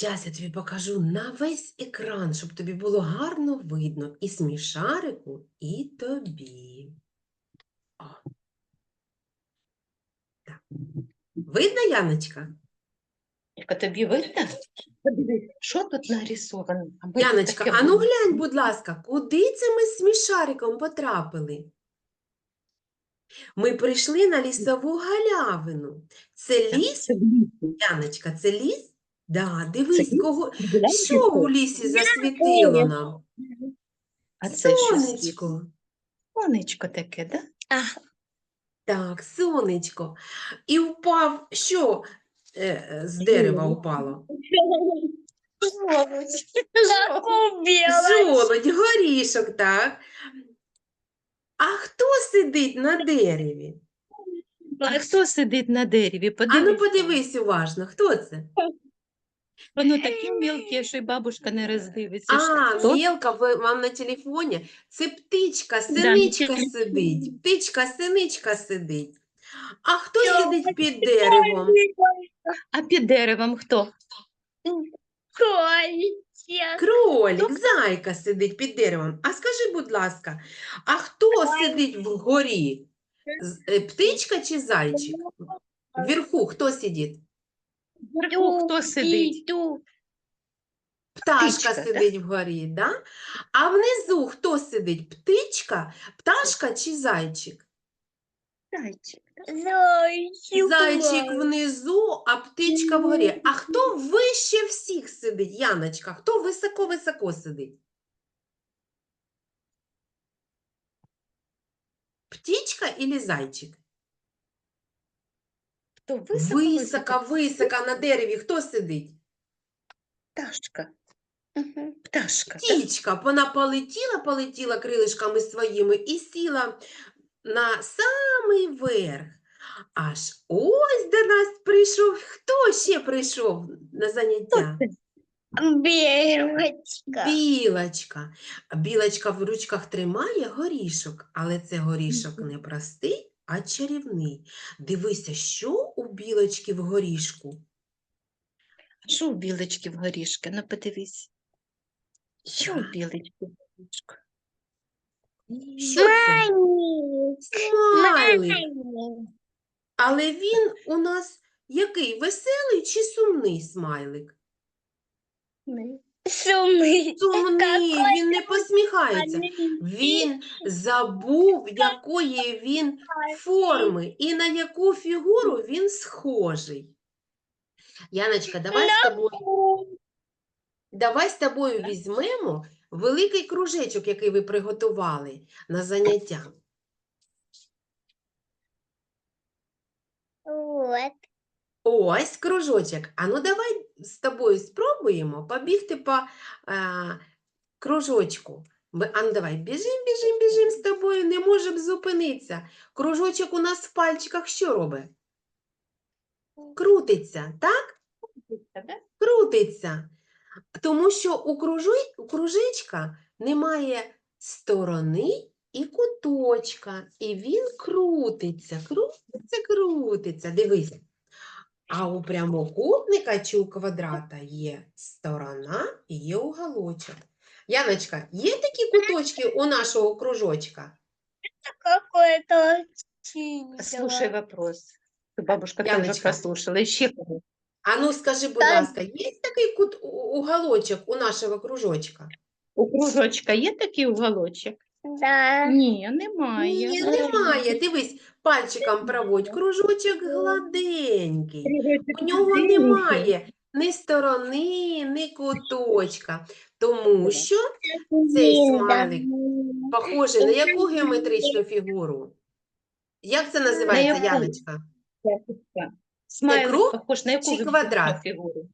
Зараз я тобі покажу на весь екран, щоб тобі було гарно видно і смішарику, і тобі. О. Так. Видно, Яночка? Тільки тобі видно? Подивись, що тут нарисовано? А ми тут Яночка, таке а ну глянь, будь ласка, куди це ми з смішариком потрапили? Ми прийшли на лісову галявину. Це ліс. Яночка, це ліс? Да, дивись, ліс? кого... Що у лісі засвітило нам? А це що? Сонечко. Сонечко таке, да? Так, сонечко. І впав, що е, з дерева упало? Закупила. Жолудь, горішок, так. А хто сидить на дереві? А хто сидить на дереві? А ну Подивись. подивись уважно, хто це? Воно таке мілке, що й бабушка не роздивиться. А, Хто? мілка в- вам на телефоні. Це птичка, синичка сидить. Птичка, синичка сидить. А хто сидить під деревом? А під деревом хто? Кролик, зайка сидить під деревом. А скажи, будь ласка, а хто сидить вгорі? Е, Птичка чи зайчик? Вверху хто сидить? Вверху хто сидить? Пташка Птичка, да? сидить вгорі, да? А внизу хто сидить? Птичка, пташка чи зайчик? Зайчик. Зайчик. Зайчик внизу, а птичка вгорі. А хто вище всіх сидить, Яночка? Хто високо-високо сидить? Птичка или зайчик? Хто високо, Високо, високо на дереві хто сидить? Пташка. Мгм. Пташка. Птічка, вона полетіла, полетіла крилишками своїми і сіла на самий верх. Аж ось до нас прийшов. Хто ще прийшов на заняття? Білочка. Білочка. Білочка в ручках тримає горішок, але це горішок не простий, а чарівний. Дивися, що у білочки в горішку. Що у білочки в горішки? Ну подивись. Що у білочки в горішку? Що це? Смайлик. Мамі. Але він у нас який? Веселий чи сумний смайлик? Сумний. Сумний, він не посміхається. Маленький. Він забув, якої він форми і на яку фігуру він схожий. Яночка, давай з тобою, давай з тобою візьмемо великий кружечок, який ви приготували на заняття. Вот. Ось кружочок. А ну давай з тобою спробуємо побігти по е, кружочку. Ми, а ну давай, біжим, біжим, біжим з тобою, не можемо зупинитися. Кружочок у нас в пальчиках що робить? Крутиться, так? Крутиться. Тому що у, кружи, у кружечка немає сторони і куточка, і він крутиться, крутиться, крутиться. Дивись. А у прямокутника чи у квадрата є сторона і є уголочок. Яночка, є такі куточки у нашого кружочка? Какой-то Слушай вопрос. Бабушка тоже Яночка. послушала. Ще кого? А ну скажи, будь Так. ласка, є такий кут, у- уголочок у нашого кружочка? У кружочка є такий уголочок? Да. Ні, немає. Ні, немає. Дивись, пальчиком проводь. Кружочок гладенький. У нього немає ні сторони, ні куточка. Тому що цей смайлик похожий на яку геометричну фігуру? Як це називається, яку? Яночка? Смайлик круг похож на яку чи квадрат? фігуру?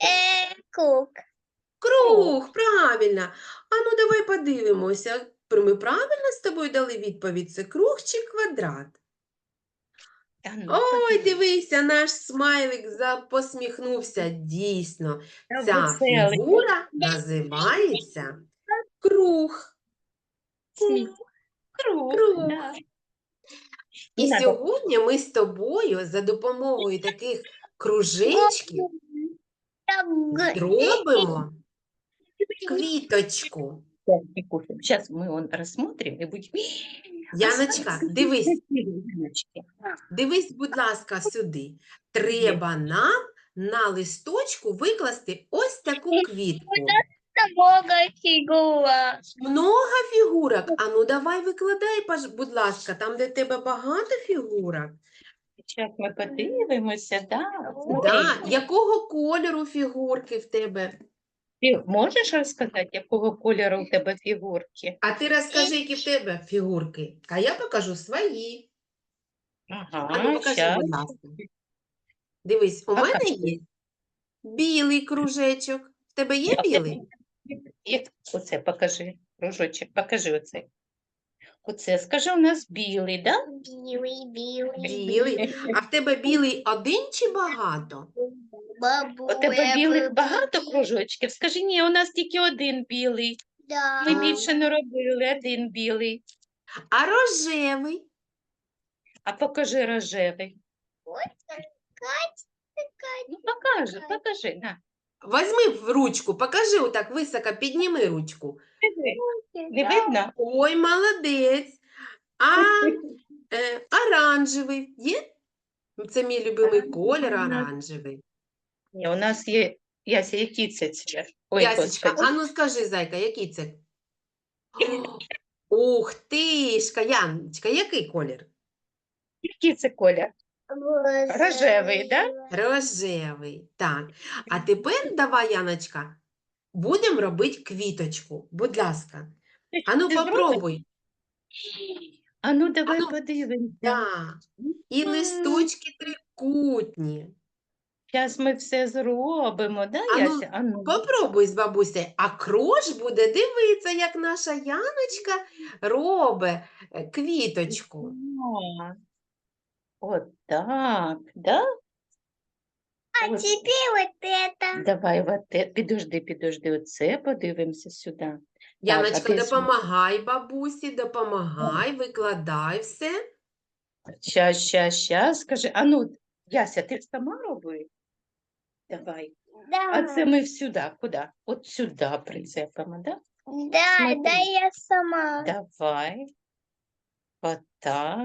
Э, круг. Круг, правильно. А ну давай подивимося. Ми правильно з тобою дали відповідь? Це круг чи квадрат? Та ну, Ой, подивись. дивися, наш смайлик за- посміхнувся. Дійсно, Та ця веселий. фігура називається круг. Сміх. Круг. Круг. да. І надо. сьогодні ми з тобою за допомогою таких кружечків. Зробимо квіточку. Сейчас мы он рассмотрим и будем... Яночка, дивись, дивись, будь ласка, сюди. Треба нам на листочку викласти ось таку квітку. Много фигура. Много фігурок. А ну давай викладай, будь ласка, там, де в тебе багато фігурок. Сейчас ми подивимося, да? Да. Якого кольору фігурки в тебе? Ти можеш розказати, якого кольору у тебе фігурки? А ти розкажи, які в тебе фігурки. А я покажу свої. А ну покажи, будь ласка. Дивись, у мене є білий кружечок. В тебе є тебе білий? Як оце покажи, кружочок, покажи оце. Оце, скажи, у нас білий, да? Белый, белый. Білий. А в тебе білий один чи багато? Бабу, У тебе білих багато кружочків? Скажи, ні, у нас тільки один білий. Да. Ми більше не робили, один білий. А рожевий? А покажи рожевий. Такая. Ну, покажи, покажи, на. Возьми в ручку, покажи отак високо, підніми ручку. Диви. Не видно? Ой, молодець. А е, оранжевий є? Це мій любимий колір оранжевий. Ні, у нас є, Яся, який це цвіт? Ой, Ясечка, Господи. а ну скажи, зайка, який це? Ух тишка, Яночка, який колір? Який це колір? Рожевий, да? Рожевий. Так. А тепер давай, Яночка, будемо робити квіточку. Будь ласка. А ну Ти зробиш? попробуй. А ну давай ну, подивимося. Так. І листочки трикутні. Зараз ми все зробимо, да, А ну, Яся? А ну, Попробуй з бабусею. А крош буде дивитися, як наша Яночка робить е, квіточку. а. От так, да? А Ось. теперь вот это. Давай, от те- підожди, підожди, оце подивимося сюди. Яночка, ти з- допомагай бабусі, допомагай, викладай все. Щас, щас, щас, скажи, а ну, Яся, ти ж сама роби? Давай. Да. А це ми сюди, куди? От сюди прицепимо, да? Да, смотри. да, я сама. Давай. Отак.